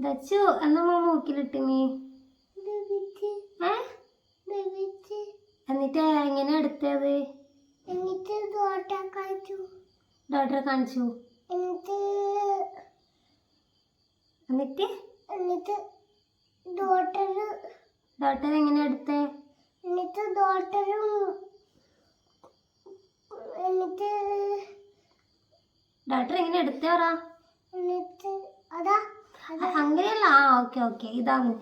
ദച്ചു എന്നമ്മ മൂക്കിലിട്ടിനി ഏ? എന്നിട്ട് എങ്ങനെ എടുത്തത്? എന്നിട്ട് തോട്ട കാണിച്ചു. ഡോക്ടറെ കാണിച്ചു. എന്നിട്ട് എന്നിട്ട്? എന്നിട്ട് ഡോക്ടർ ഡോക്ടർ എങ്ങനെ എടുത്തേ? എന്നിട്ട് ഡോക്ടറും എന്നിട്ട് ഡോക്ടർ എങ്ങനെ എടുത്തേ പറ? എന്നിട്ട് അതാ അങ്ങനെയല്ല ആ ഓക്കെ ഓക്കെ. ഇതാണ്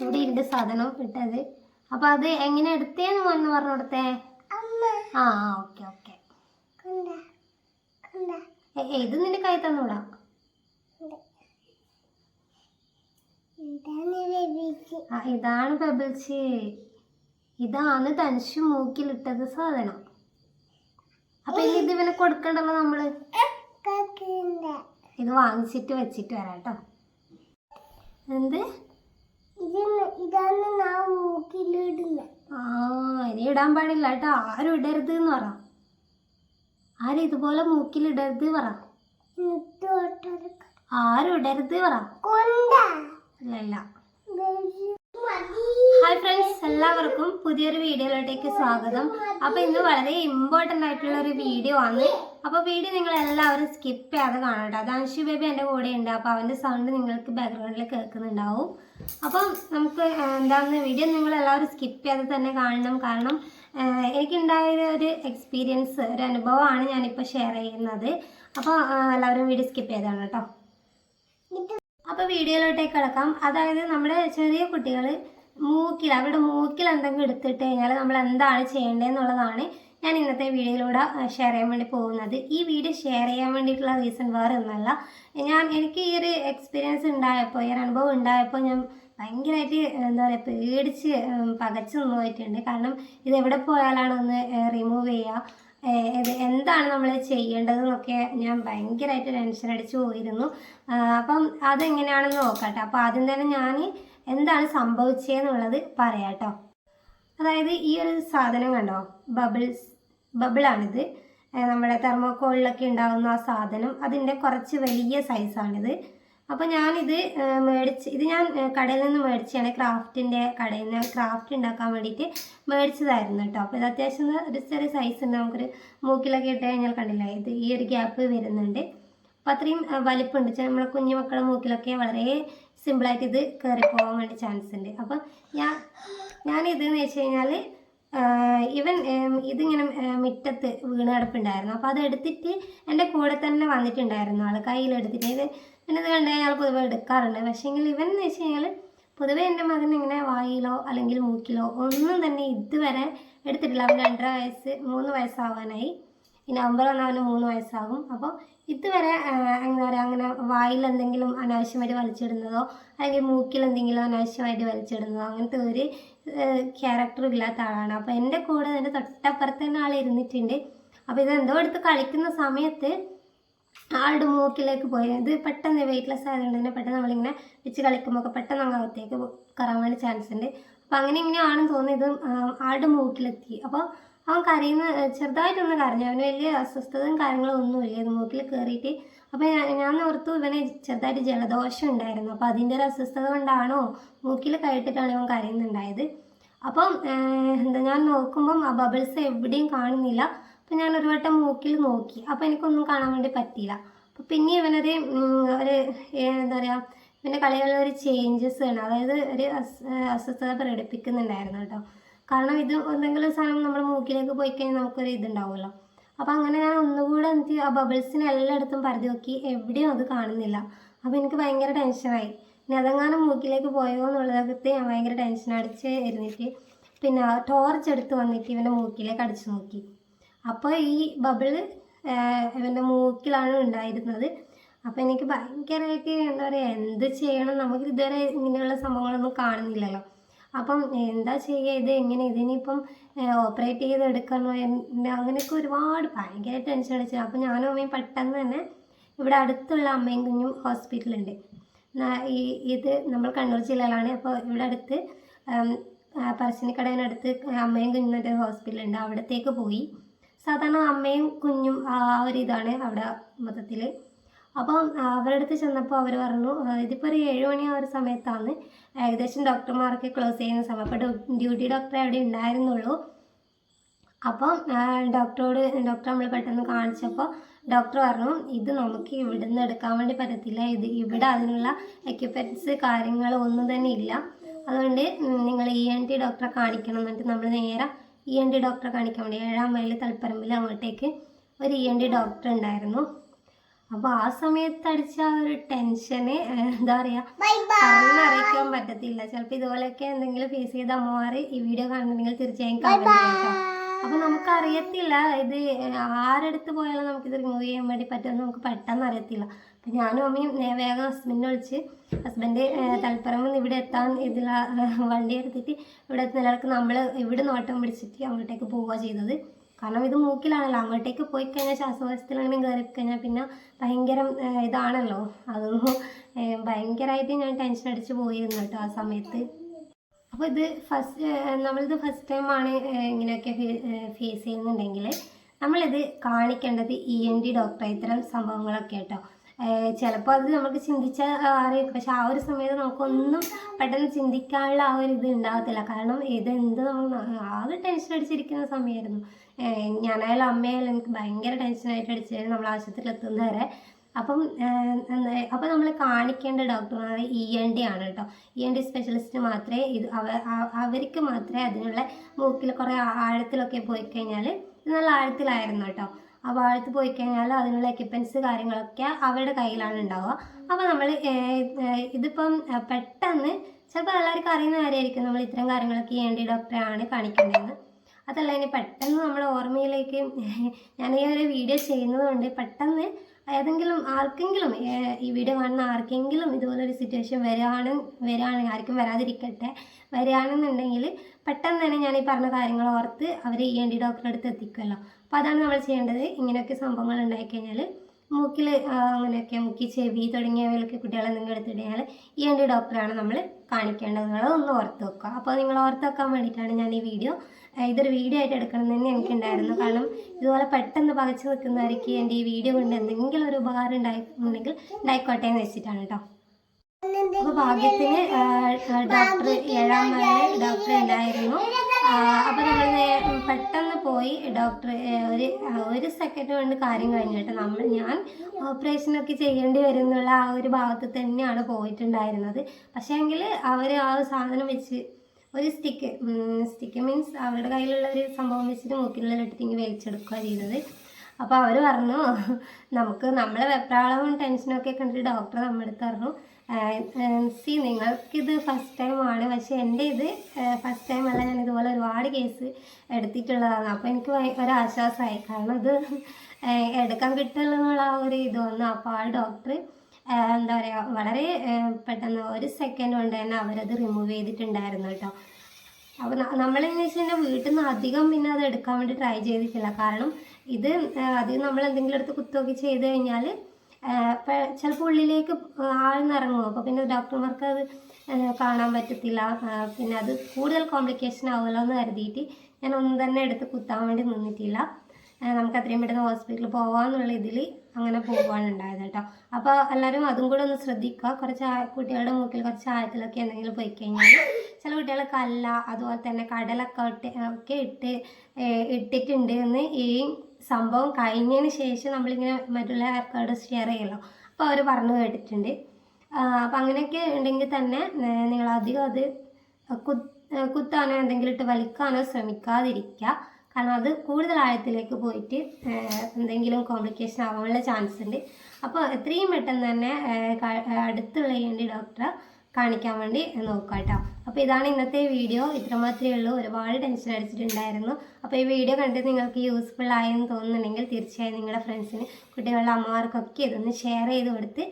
ഇവിടെ ഇരുണ്ട് സാധനം ഇട്ടത്. അപ്പൊ അത് എങ്ങനെ എടുത്തേന്ന് മോന്ന് പറഞ്ഞു കൊടുത്തേ? ആ ഓക്കെ ഓക്കെ. ഇത് നിന്റെ കൈ തന്നൂടാ? ഇതാണ് പെബിൾസ് ഇതാണ് തനിച്ചു മൂക്കിലിട്ടത് സാധനം. അപ്പൊ ഇനി ഇത് ഇവനെ കൊടുക്കണ്ടല്ലോ നമ്മൾ? ഇത് വാങ്ങിച്ചിട്ട് വെച്ചിട്ട് വരാം കേട്ടോ. എന്ത്? ആ ഇനി ഇടാൻ പാടില്ല കേട്ടോ. ആരും ഇടരുത് എന്ന് പറ. ആരും ഇതുപോലെ മൂക്കിലിടരുത് പറ. ആരും ഇടരുത് പറ. കൊണ്ട. ഹായ് ഫ്രണ്ട്സ് എല്ലാവർക്കും പുതിയൊരു വീഡിയോയിലോട്ടേക്ക് സ്വാഗതം. അപ്പോൾ ഇന്ന് വളരെ ഇമ്പോർട്ടന്റ് ആയിട്ടുള്ള ഒരു വീഡിയോ ആണ്. അപ്പോൾ വീഡിയോ നിങ്ങൾ എല്ലാവരും സ്കിപ്പ് ചെയ്യാതെ കാണാം കേട്ടോ അൻഷു ബേബി എന്റെ കൂടെ ഉണ്ട് അപ്പോൾ അവന്റെ സൗണ്ട് നിങ്ങൾക്ക് ബാക്ക്ഗ്രൗണ്ടിൽ കേൾക്കുന്നുണ്ടാവും. അപ്പം നമുക്ക് എന്താണെന്ന് വീഡിയോ നിങ്ങൾ എല്ലാവരും സ്കിപ്പ് ചെയ്യാതെ തന്നെ കാണണം. കാരണം എനിക്കുണ്ടായ ഒരു എക്സ്പീരിയൻസ് ഒരു അനുഭവമാണ് ഞാനിപ്പോൾ ഷെയർ ചെയ്യുന്നത്. അപ്പോൾ എല്ലാവരും വീഡിയോ സ്കിപ്പ് ചെയ്താണ് കേട്ടോ. അപ്പോൾ വീഡിയോയിലോട്ടേക്ക് കിടക്കാം. അതായത് നമ്മുടെ ചെറിയ കുട്ടികൾ മൂക്കിൽ അവരുടെ മൂക്കിൽ എന്തെങ്കിലും എടുത്തിട്ട് കഴിഞ്ഞാൽ നമ്മൾ എന്താണ് ചെയ്യേണ്ടതെന്നുള്ളതാണ് ഞാൻ ഇന്നത്തെ വീഡിയോയിലൂടെ ഷെയർ ചെയ്യാൻ വേണ്ടി പോകുന്നത്. ഈ വീഡിയോ ഷെയർ ചെയ്യാൻ വേണ്ടിയിട്ടുള്ള റീസൺ വേറെ ഒന്നല്ല. ഞാൻ എനിക്ക് ഈ ഒരു എക്സ്പീരിയൻസ് ഉണ്ടായപ്പോൾ ഈ ഒരു അനുഭവം ഉണ്ടായപ്പോൾ ഞാൻ ഭയങ്കരമായിട്ട് എന്താ പറയുക പേടിച്ച് പകച്ചു നിന്ന് പോയിട്ടുണ്ട് കാരണം ഇത് എവിടെ പോയാലാണ് ഒന്ന് റിമൂവ് ചെയ്യുക എന്താണ് നമ്മൾ ചെയ്യേണ്ടതെന്നൊക്കെ ഞാൻ ഭയങ്കരമായിട്ട് ടെൻഷൻ അടിച്ചു പോയിരുന്നു. അപ്പം അതെങ്ങനെയാണെന്ന് നോക്കട്ടെ. അപ്പോൾ ആദ്യം തന്നെ ഞാൻ എന്താണ് സംഭവിച്ചതെന്നുള്ളത് പറയാം കേട്ടോ അതായത് ഈ ഒരു സാധനം കണ്ടോ? ബബിൾസ് ബബിളാണിത്. നമ്മുടെ തെർമോക്കോളിലൊക്കെ ഉണ്ടാകുന്ന ആ സാധനം. അതിന്റെ കുറച്ച് വലിയ സൈസാണിത്. അപ്പോൾ ഞാനിത് മേടിച്ച് ഇത് ഞാൻ കടയിൽ നിന്ന് മേടിച്ചാണ് ക്രാഫ്റ്റിന്റെ കടയിൽ നിന്ന്. ക്രാഫ്റ്റ് ഉണ്ടാക്കാൻ വേണ്ടിയിട്ട് മേടിച്ചതായിരുന്നു കേട്ടോ. അപ്പോൾ ഇത് അത്യാവശ്യം ഒരു ചെറിയ സൈസ് ഉണ്ട് നമുക്കൊരു മൂക്കിലൊക്കെ ഇട്ട് കഴിഞ്ഞാൽ കണ്ടില്ല? ഇത് ഈ ഒരു ഗ്യാപ്പ് വരുന്നുണ്ട്. അപ്പോൾ അത്രയും വലിപ്പമുണ്ട് നമ്മളെ കുഞ്ഞു മക്കളുടെ മൂക്കിലൊക്കെ വളരെ സിമ്പിളായിട്ട് ഇത് കയറി പോകാൻ വേണ്ടി ചാൻസ് ഉണ്ട്. അപ്പോൾ ഞാൻ ഞാനിതെന്ന് വെച്ച് കഴിഞ്ഞാൽ ഇവൻ ഇതിങ്ങനെ മുറ്റത്ത് വീണ് കിടപ്പുണ്ടായിരുന്നു. അപ്പോൾ അത് എടുത്തിട്ട് എന്റെ കൂടെ തന്നെ വന്നിട്ടുണ്ടായിരുന്നു ആൾ കയ്യിലെടുത്തിട്ട്. ഇത് പിന്നെ ഇത് കണ്ടു കഴിഞ്ഞാൽ പൊതുവെ എടുക്കാറുണ്ട്. പക്ഷേങ്കിൽ ഇവൻ എന്ന് വെച്ച് കഴിഞ്ഞാൽ പൊതുവേ എന്റെ മകൻ ഇങ്ങനെ വായിലോ അല്ലെങ്കിൽ മൂക്കിലോ ഒന്നും തന്നെ ഇതുവരെ എടുത്തിട്ടില്ല. അവൻ രണ്ടര വയസ്സ് മൂന്ന് വയസ്സാവാനായി. ഈ നവംബർ വന്നാൽ മൂന്ന് വയസ്സാകും. അപ്പോൾ ഇതുവരെ എന്താ പറയുക അങ്ങനെ വായിൽ എന്തെങ്കിലും അനാവശ്യമായിട്ട് വലിച്ചിടുന്നതോ അല്ലെങ്കിൽ മൂക്കിൽ എന്തെങ്കിലും അനാവശ്യമായിട്ട് വലിച്ചിടുന്നതോ അങ്ങനത്തെ ഒരു ക്യാരക്ടർ ഇല്ലാത്ത ആളാണ്. അപ്പോൾ എന്റെ കൂടെ എന്റെ തൊട്ടപ്പുറത്ത് തന്നെ ആൾ ഇരുന്നിട്ടുണ്ട്. അപ്പോൾ ഇത് എന്തോ എടുത്ത് കളിക്കുന്ന സമയത്ത് ആളുടെ മൂക്കിലേക്ക് പോയി. ഇത് പെട്ടെന്ന് വെയിറ്റ്ലെസ് ആയതുകൊണ്ട് തന്നെ പെട്ടെന്ന് നമ്മളിങ്ങനെ വെച്ച് കളിക്കുമ്പോൾ ഒക്കെ പെട്ടെന്ന് അങ്ങ് അകത്തേക്ക് കയറാൻ ചാൻസ് ഉണ്ട്. അപ്പോൾ അങ്ങനെ ഇങ്ങനെയാണെന്ന് തോന്നി ഇത് ആളുടെ മൂക്കിലെത്തി. അപ്പോൾ അവൻ കരയുന്ന ചെറുതായിട്ടൊന്ന് കരഞ്ഞു. അവന് വലിയ അസ്വസ്ഥതയും കാര്യങ്ങളും ഒന്നുമില്ല ഇത് മൂക്കിൽ കയറിയിട്ട് അപ്പോൾ ഞാൻ ഞാൻ ഓർത്തു ഇവനെ ചെറുതായിട്ട് ജലദോഷം ഉണ്ടായിരുന്നു. അപ്പോൾ അതിന്റെ ഒരു അസ്വസ്ഥത കൊണ്ടാണോ മൂക്കിൽ കയറ്റിട്ടാണ് ഇവൻ കരയുന്നുണ്ടായത്. അപ്പം എന്താ ഞാൻ നോക്കുമ്പം ആ ബബിൾസ് എവിടെയും കാണുന്നില്ല. അപ്പം ഞാൻ ഒരു വട്ടം മൂക്കിൽ നോക്കി. അപ്പോൾ എനിക്കൊന്നും കാണാൻ വേണ്ടി പറ്റിയില്ല. അപ്പോൾ പിന്നെ ഇവനൊരു ഒരു എന്താ പറയുക ഇവന്റെ കളികളിൽ ഒരു ചേഞ്ചസ് ആണ്. അതായത് ഒരു അസ് അസ്വസ്ഥത പ്രകടിപ്പിക്കുന്നുണ്ടായിരുന്നു കേട്ടോ. കാരണം ഇത് എന്തെങ്കിലും സാധനം നമ്മുടെ മൂക്കിലേക്ക് പോയി കഴിഞ്ഞാൽ നമുക്കൊരു ഇതുണ്ടാവുമല്ലോ. അപ്പോൾ അങ്ങനെ ഞാൻ ഒന്നുകൂടെ എനിക്ക് ആ ബബിൾസിനെ എല്ലായിടത്തും പരതി നോക്കി എവിടെയും അത് കാണുന്നില്ല. അപ്പോൾ എനിക്ക് ഭയങ്കര ടെൻഷനായി ഇനി അതെങ്ങാനും മൂക്കിലേക്ക് പോയോ എന്നുള്ളതൊക്കെ ഞാൻ ഭയങ്കര ടെൻഷൻ അടിച്ച് ഇരുന്നിട്ട് പിന്നെ ടോർച്ച് എടുത്ത് വന്നിട്ട് ഇവന്റെ മൂക്കിലേക്ക് അടിച്ചു നോക്കി. അപ്പോൾ ഈ ബബിൾ ഇവന്റെ മൂക്കിലാണ് ഉണ്ടായിരുന്നത്. അപ്പോൾ എനിക്ക് ഭയങ്കരമായിട്ട് എന്താ പറയുക എന്ത് ചെയ്യണം? നമുക്ക് ഇതുവരെ ഇങ്ങനെയുള്ള സംഭവങ്ങളൊന്നും കാണുന്നില്ലല്ലോ. അപ്പം എന്താ ചെയ്യുക? ഇത് എങ്ങനെ? ഇതിനിപ്പം ഓപ്പറേറ്റ് ചെയ്ത് എന്ത് അങ്ങനെയൊക്കെ ഒരുപാട് ഭയങ്കര ടെൻഷൻ അടിച്ചു. അപ്പോൾ ഞാനും അമ്മയും പെട്ടെന്ന് തന്നെ ഇവിടെ അടുത്തുള്ള അമ്മയും കുഞ്ഞും ഹോസ്പിറ്റലുണ്ട് ഈ ഇത് നമ്മൾ കണ്ണൂർ ജില്ലയിലാണ്. അപ്പോൾ ഇവിടെ അടുത്ത് പറശ്ശിനിക്കടവിനടുത്ത് അമ്മയും കുഞ്ഞും ഒരു ഹോസ്പിറ്റലുണ്ട്. അവിടത്തേക്ക് പോയി. സാധാരണ അമ്മയും കുഞ്ഞും ആ ഒരു ഇതാണ് അവിടെ മൊത്തത്തിൽ അപ്പം ആ, അവരുടെ അടുത്ത് ചെന്നപ്പോൾ അവർ പറഞ്ഞു ഇതിപ്പോൾ ഒരു ഏഴ് മണി ആ ഒരു സമയത്താണ് ഏകദേശം ഡോക്ടർമാരൊക്കെ ക്ലോസ് ചെയ്യുന്ന സമയം. അപ്പോൾ ഡ്യൂട്ടി ഡോക്ടറെ അവിടെ ഉണ്ടായിരുന്നുള്ളൂ. അപ്പം ഡോക്ടറോട് ഡോക്ടർ നമ്മൾ പെട്ടെന്ന് കാണിച്ചപ്പോൾ ഡോക്ടർ പറഞ്ഞു ഇത് നമുക്ക് ഇവിടെ നിന്ന് എടുക്കാൻ വേണ്ടി പറ്റത്തില്ല. ഇത് ഇവിടെ അതിനുള്ള എക്യുപ്മെന്റ്സ് കാര്യങ്ങൾ ഒന്നും തന്നെ ഇല്ല. അതുകൊണ്ട് നിങ്ങൾ ഇ എൻ ടി ഡോക്ടറെ കാണിക്കണം എന്നിട്ട് നമ്മൾ നേരെ ഇ എൻ ടി ഡോക്ടറെ കാണിക്കാൻ വേണ്ടി ഏഴാം മൈൽ തളിപ്പറമ്പിൽ അങ്ങോട്ടേക്ക് ഒരു ഇ എൻ ടി ഡോക്ടർ ഉണ്ടായിരുന്നു. അപ്പോൾ ആ സമയത്ത് അടിച്ച ആ ഒരു ടെൻഷന് എന്താ പറയാ പറഞ്ഞറിയിക്കാൻ പറ്റത്തില്ല. ചിലപ്പോ ഇതുപോലെയൊക്കെ എന്തെങ്കിലും ഫേസ് ചെയ്ത അമ്മമാർ ഈ വീഡിയോ കാണുന്നുണ്ടെങ്കിൽ തീർച്ചയായും അപ്പൊ നമുക്ക് അറിയത്തില്ല ഇത് ആരെടുത്ത് പോയാലും നമുക്കിത് റിമൂവ് ചെയ്യാൻ വേണ്ടി പറ്റുമെന്ന് നമുക്ക് പെട്ടെന്ന് അറിയത്തില്ല. അപ്പൊ ഞാനും അമ്മയും വേഗം ഹസ്ബൻഡിനെ വിളിച്ച് ഹസ്ബൻഡ് തൽപ്പറമ്പ് ഇവിടെ എത്താൻ ഇതില വണ്ടി എടുത്തിട്ട് ഇവിടെ എത്തുന്നിടക്ക് നമ്മൾ ഇവിടെ നോട്ടം പിടിച്ചിട്ട് അങ്ങോട്ടേക്ക് പോവുക ചെയ്തത്. കാരണം ഇത് മൂക്കിലാണല്ലോ. അങ്ങോട്ടേക്ക് പോയി കഴിഞ്ഞാൽ ശ്വാസകോശത്തിൽ അങ്ങനെ കയറി കഴിഞ്ഞാൽ പിന്നെ ഭയങ്കര ഇതാണല്ലോ. അതൊന്നും ഭയങ്കരമായിട്ട് ഞാൻ ടെൻഷൻ അടിച്ച് പോയിരുന്നു കേട്ടോ ആ സമയത്ത്. അപ്പോൾ ഇത് ഫസ്റ്റ് നമ്മളിത് ഫസ്റ്റ് ടൈമാണ് ഇങ്ങനെയൊക്കെ ഫേസ് ചെയ്യുന്നുണ്ടെങ്കിൽ നമ്മളിത് കാണിക്കേണ്ടത് ഇ എൻ ഡി ഡോക്ടറെ ഇത്തരം സംഭവങ്ങളൊക്കെ കേട്ടോ. ചിലപ്പോൾ അത് നമുക്ക് ചിന്തിച്ചാൽ അറിയും. പക്ഷെ ആ ഒരു സമയത്ത് നമുക്കൊന്നും പെട്ടെന്ന് ചിന്തിക്കാനുള്ള ആ ഒരു ഇത് ഉണ്ടാകത്തില്ല കാരണം ഇത് എന്ത് നമ്മൾ ആകെ ടെൻഷൻ അടിച്ചിരിക്കുന്ന സമയമായിരുന്നു ഞാനായാലും അമ്മയായാലും എനിക്ക് ഭയങ്കര ടെൻഷനായിട്ട് അടിച്ചായിരുന്നു നമ്മൾ ആശുപത്രിയിൽ എത്തുന്നവരെ അപ്പം അപ്പം നമ്മൾ കാണിക്കേണ്ട ഡോക്ടർ ഇ എൻ ഡി ആണ് കേട്ടോ. ഇ എൻ ഡി സ്പെഷ്യലിസ്റ്റ് മാത്രമേ ഇത് അവ അവർക്ക് മാത്രമേ അതിനുള്ള മൂക്കിൽ കുറേ ആഴത്തിലൊക്കെ പോയി കഴിഞ്ഞാൽ നല്ല ആഴത്തിലായിരുന്നു കേട്ടോ. അപ്പോൾ വാഴത്ത് പോയി കഴിഞ്ഞാൽ അതിനുള്ള എക്യുപ്മെന്റ്സ് കാര്യങ്ങളൊക്കെ അവരുടെ കയ്യിലാണ് ഉണ്ടാവുക. അപ്പോൾ നമ്മൾ ഇതിപ്പം പെട്ടെന്ന് ചിലപ്പോൾ എല്ലാവർക്കും അറിയുന്ന കാര്യമായിരിക്കും നമ്മൾ ഇത്തരം കാര്യങ്ങളൊക്കെ ചെയ്യേണ്ടി ഡോക്ടറാണ് കാണിക്കേണ്ടതെന്ന്. അതല്ല ഇനി പെട്ടെന്ന് നമ്മുടെ ഓർമ്മയിലേക്ക് ഞാൻ ഈ ഒരു വീഡിയോ ചെയ്യുന്നതുകൊണ്ട് പെട്ടെന്ന് ഏതെങ്കിലും ആർക്കെങ്കിലും ഈ വീഡിയോ കാണുന്ന ആർക്കെങ്കിലും ഇതുപോലൊരു സിറ്റുവേഷൻ വരികയാണ് വരികയാണെങ്കിൽ ആർക്കും വരാതിരിക്കട്ടെ വരികയാണെന്നുണ്ടെങ്കിൽ പെട്ടെന്ന് തന്നെ ഞാൻ ഈ പറഞ്ഞ കാര്യങ്ങൾ ഓർത്ത് അവർ ഇ എൻ ഡി ഡോക്ടറെ അടുത്ത് എത്തിക്കുമല്ലോ അപ്പോൾ അതാണ് നമ്മൾ ചെയ്യേണ്ടത്. ഇങ്ങനെയൊക്കെ സംഭവങ്ങൾ ഉണ്ടായി ഉണ്ടായിക്കഴിഞ്ഞാൽ മൂക്കിൽ അങ്ങനെയൊക്കെ മുക്കി ചെവി തുടങ്ങിയവയിലൊക്കെ കുട്ടികളെ നിങ്ങൾ ഇ എൻ ഡി ഡോക്ടറാണ് നമ്മൾ കാണിക്കേണ്ടത്. ഒന്ന് ഓർത്ത് വെക്കുക. അപ്പോൾ നിങ്ങൾ ഓർത്ത് വെക്കാൻ വേണ്ടിയിട്ടാണ് ഞാൻ ഈ വീഡിയോ ഇതൊരു വീഡിയോ ആയിട്ട് എടുക്കണം എന്ന് തന്നെ എനിക്കുണ്ടായിരുന്നു. കാരണം ഇതുപോലെ പെട്ടെന്ന് പകച്ചു നിൽക്കുന്നവർക്ക് എന്റെ ഈ വീഡിയോ കൊണ്ട് എന്തെങ്കിലും ഒരു ഉപകാരം ഉണ്ടായിട്ടുണ്ടെങ്കിൽ ഉണ്ടായിക്കോട്ടെ എന്ന് വെച്ചിട്ടാണ് കേട്ടോ അപ്പോൾ ഭാഗ്യത്തിന് ഡോക്ടർ ഏഴാം മൈലിൽ ഡോക്ടർ ഉണ്ടായിരുന്നു. അപ്പോൾ നമ്മൾ പെട്ടെന്ന് പോയി ഡോക്ടർ ഒരു ഒരു സെക്കൻഡ് കൊണ്ട് കാര്യം കഴിഞ്ഞു കേട്ടോ. നമ്മൾ ഞാൻ ഓപ്പറേഷനൊക്കെ ചെയ്യേണ്ടി വരും എന്നുള്ള ആ ഒരു ഭാഗത്ത് തന്നെയാണ് പോയിട്ടുണ്ടായിരുന്നത്. പക്ഷേ എങ്കിൽ അവർ ആ സാധനം വെച്ച് ഒരു സ്റ്റിക്ക് സ്റ്റിക്ക് മീൻസ് അവരുടെ കയ്യിലുള്ള ഒരു സംഭവം വെച്ചിട്ട് മൂക്കിലുള്ള ഇട്ടിട്ട് വലിച്ചെടുക്കുക ചെയ്തത് അപ്പോൾ അവർ പറഞ്ഞു നമുക്ക് നമ്മളെ വെപ്രാളവും ടെൻഷനും ഒക്കെ കണ്ടിട്ട് ഡോക്ടർ നമ്മുടെ അടുത്ത് പറഞ്ഞു സി നിങ്ങൾക്കിത് ഫസ്റ്റ് ടൈം ആണ്. പക്ഷേ എന്റെ ഇത് ഫസ്റ്റ് ടൈം അല്ല ഞാൻ ഇതുപോലെ ഒരുപാട് കേസ് എടുത്തിട്ടുള്ളതാണ്. അപ്പോൾ എനിക്ക് ഒരാശ്വാസമായി. കാരണം ഇത് എടുക്കാൻ എന്നുള്ള ആ ഒരു ഇത് വന്നു. അപ്പോൾ ആ ഡോക്ടർ എന്താ പറയുക വളരെ പെട്ടെന്ന് ഒരു സെക്കൻഡ് കൊണ്ട് തന്നെ അവരത് റിമൂവ് ചെയ്തിട്ടുണ്ടായിരുന്നു കേട്ടോ. അപ്പോൾ നമ്മളെന്ന് വെച്ചിട്ടുണ്ടെങ്കിൽ വീട്ടിൽ നിന്ന് അധികം പിന്നെ അത് എടുക്കാൻ വേണ്ടി ട്രൈ ചെയ്തിട്ടില്ല. കാരണം ഇത് അധികം നമ്മൾ എന്തെങ്കിലും എടുത്ത് കുത്തൊക്കെ ചെയ്ത് കഴിഞ്ഞാൽ ചിലപ്പോൾ ഉള്ളിലേക്ക് ആഴ്ന്നിറങ്ങും. അപ്പോൾ പിന്നെ ഡോക്ടർമാർക്ക് അത് കാണാൻ പറ്റത്തില്ല. പിന്നെ അത് കൂടുതൽ കോംപ്ലിക്കേഷൻ ആവുമല്ലോ എന്ന് കരുതിയിട്ട് ഞാൻ ഒന്നും തന്നെ എടുത്ത് കുത്താൻ വേണ്ടി നിന്നിട്ടില്ല. നമുക്ക് അത്രയും പെട്ടെന്ന് ഹോസ്പിറ്റലിൽ പോകാമെന്നുള്ള ഇതിൽ അങ്ങനെ ഉണ്ടായത് കേട്ടോ. അപ്പോൾ എല്ലാവരും അതും കൂടെ ഒന്ന് ശ്രദ്ധിക്കുക. കുറച്ച് കുട്ടികളുടെ മൂക്കിൽ കുറച്ച് ആഴത്തിലൊക്കെ എന്തെങ്കിലും പോയി കഴിഞ്ഞാൽ ചില കുട്ടികൾ കല്ല അതുപോലെ തന്നെ കടലൊക്കെ ഇട്ട് ഒക്കെ ഇട്ട് ഇട്ടിട്ടുണ്ട് എന്ന് ഈ സംഭവം കഴിഞ്ഞതിന് ശേഷം നമ്മളിങ്ങനെ മറ്റുള്ള ആൾക്കാരോട് ഷെയർ ചെയ്യല്ലോ അപ്പോൾ അവർ പറഞ്ഞു കേട്ടിട്ടുണ്ട്. അപ്പം അങ്ങനെയൊക്കെ ഉണ്ടെങ്കിൽ തന്നെ നിങ്ങൾ അധികം അത് കുത്താനോ എന്തെങ്കിലും ഇട്ട് വലിക്കാനോ ശ്രമിക്കാതിരിക്കുക. കാരണം അത് കൂടുതൽ ആഴത്തിലേക്ക് പോയിട്ട് എന്തെങ്കിലും കോംപ്ലിക്കേഷൻ ആവാനുള്ള ചാൻസ് ഉണ്ട്. അപ്പോൾ എത്രയും പെട്ടെന്ന് തന്നെ അടുത്തുള്ള ഈ ഡോക്ടറെ കാണിക്കാൻ വേണ്ടി നോക്കുക കേട്ടോ അപ്പോൾ ഇതാണ് ഇന്നത്തെ വീഡിയോ. ഇത്ര മാത്രമേ ഉള്ളൂ. ഒരുപാട് ടെൻഷൻ അടിച്ചിട്ടുണ്ടായിരുന്നു. അപ്പോൾ ഈ വീഡിയോ കണ്ട് നിങ്ങൾക്ക് യൂസ്ഫുൾ ആയെന്ന് തോന്നുന്നുണ്ടെങ്കിൽ തീർച്ചയായും നിങ്ങളുടെ ഫ്രണ്ട്സിന് കുട്ടികളുടെ അമ്മമാർക്കൊക്കെ ഇതൊന്ന് ഷെയർ ചെയ്ത് കൊടുത്ത്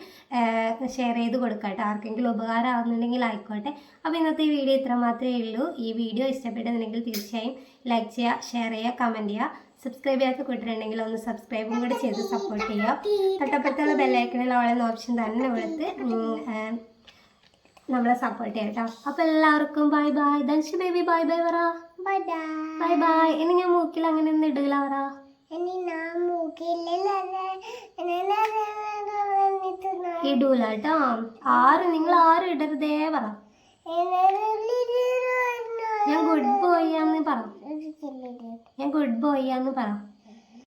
ഷെയർ ചെയ്ത് കൊടുക്കുക കേട്ടോ ആർക്കെങ്കിലും ഉപകാരം ആവുന്നുണ്ടെങ്കിൽ ആയിക്കോട്ടെ. അപ്പോൾ ഇന്നത്തെ വീഡിയോ ഇത്ര മാത്രമേ ഉള്ളൂ. ഈ വീഡിയോ ഇഷ്ടപ്പെട്ടെന്നുണ്ടെങ്കിൽ തീർച്ചയായും ലൈക്ക് ചെയ്യുക ഷെയർ ചെയ്യുക കമന്റ് ചെയ്യുക. സബ്സ്ക്രൈബ് ചെയ്യാത്ത കൂട്ടരുണ്ടെങ്കിൽ ഒന്ന് സബ്സ്ക്രൈബും കൂടി ചെയ്ത് സപ്പോർട്ട് ചെയ്യുക. തൊട്ടപ്പുറത്തുള്ള ബെല്ലൈക്കണിൽ ഓളെന്ന ഓപ്ഷൻ തന്നെ കൊടുത്ത് നമ്മളെ സപ്പോർട്ട് ചെയ്യാം കേട്ടോ അപ്പോൾ എല്ലാവർക്കും ബൈ ബൈ ദൻഷി ബേബി ബൈ ബൈ പറ ബൈ ബൈ ബൈ ഇനി ഞാൻ മൂക്കിൽ അങ്ങനെ ഒന്നും ഇടില്ല പറ ഇടൂല കേട്ടോ ആറ് നിങ്ങൾ ആരും ഇടരുതേ പറ ഞാൻ ഗുഡ് ബോയ് ആന്ന് പറ ഞാൻ ഗുഡ് ബോയ് ആന്ന് പറ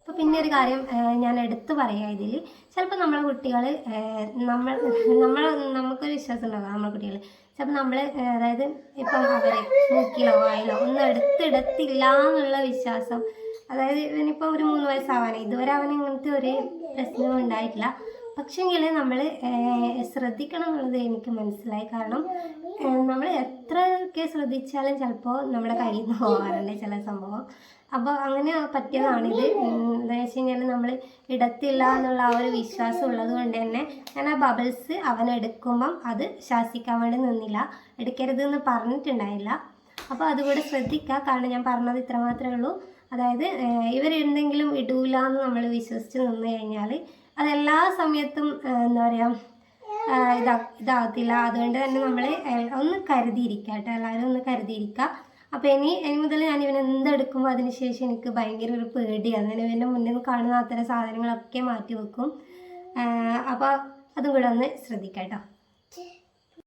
അപ്പോൾ പിന്നെ ഒരു കാര്യം ഞാൻ എടുത്തു പറയാം ഇതിൽ ചിലപ്പോൾ നമ്മളെ കുട്ടികൾ നമ്മൾ നമ്മൾ നമുക്കൊരു വിശ്വാസം ഉണ്ടാകും നമ്മളെ കുട്ടികൾ ചിലപ്പോൾ നമ്മൾ അതായത് ഇപ്പം അവരെ മൂക്കിലോ വായിലോ ഒന്നും എടുത്തിടത്തില്ല എന്നുള്ള വിശ്വാസം. അതായത് ഇവനിപ്പോൾ ഒരു മൂന്ന് വയസ്സാവാനായി. ഇതുവരെ അവൻ ഇങ്ങനത്തെ ഒരു പ്രശ്നവും ഉണ്ടായിട്ടില്ല. പക്ഷെങ്കിൽ നമ്മൾ ശ്രദ്ധിക്കണം എന്നുള്ളത് എനിക്ക് മനസ്സിലായി. കാരണം നമ്മൾ എത്രയൊക്കെ ശ്രദ്ധിച്ചാലും ചിലപ്പോൾ നമ്മുടെ കയ്യിൽ നിന്ന് പോകാറുണ്ട് ചില സംഭവം. അപ്പോൾ അങ്ങനെ പറ്റിയതാണിത് എന്താ വെച്ച് കഴിഞ്ഞാൽ നമ്മൾ ഇടത്തില്ല എന്നുള്ള ആ ഒരു വിശ്വാസം ഉള്ളത് കൊണ്ട് തന്നെ ഞാൻ ആ ബബിൾസ് അവൻ എടുക്കുമ്പം അത് ശാസിക്കാൻ വേണ്ടി നിന്നില്ല. എടുക്കരുതെന്ന് പറഞ്ഞിട്ടുണ്ടായില്ല. അപ്പോൾ അതുകൂടെ ശ്രദ്ധിക്കുക കാരണം ഞാൻ പറഞ്ഞത് ഇത്ര മാത്രമേ ഉള്ളൂ. അതായത് ഇവരെന്തെങ്കിലും ഇടൂല എന്ന് നമ്മൾ വിശ്വസിച്ച് നിന്ന് കഴിഞ്ഞാൽ അതെല്ലാ സമയത്തും എന്താ പറയുക ഇതാ ഇതാകത്തില്ല അതുകൊണ്ട് തന്നെ നമ്മൾ ഒന്ന് കരുതിയിരിക്കുക കേട്ടോ. എല്ലാവരും ഒന്ന് കരുതിയിരിക്കുക അപ്പോൾ ഇനി ഇനി മുതൽ ഞാൻ ഇവൻ എന്തെടുക്കുമ്പോൾ അതിന് ശേഷം എനിക്ക് ഭയങ്കര ഒരു പേടിയാണ് ഞാൻ ഇവന്റെ മുന്നിൽ നിന്ന് കാണുന്ന അത്തരം സാധനങ്ങളൊക്കെ മാറ്റി വെക്കും. അപ്പോൾ അതും കൂടെ ഒന്ന് ശ്രദ്ധിക്കാം കേട്ടോ.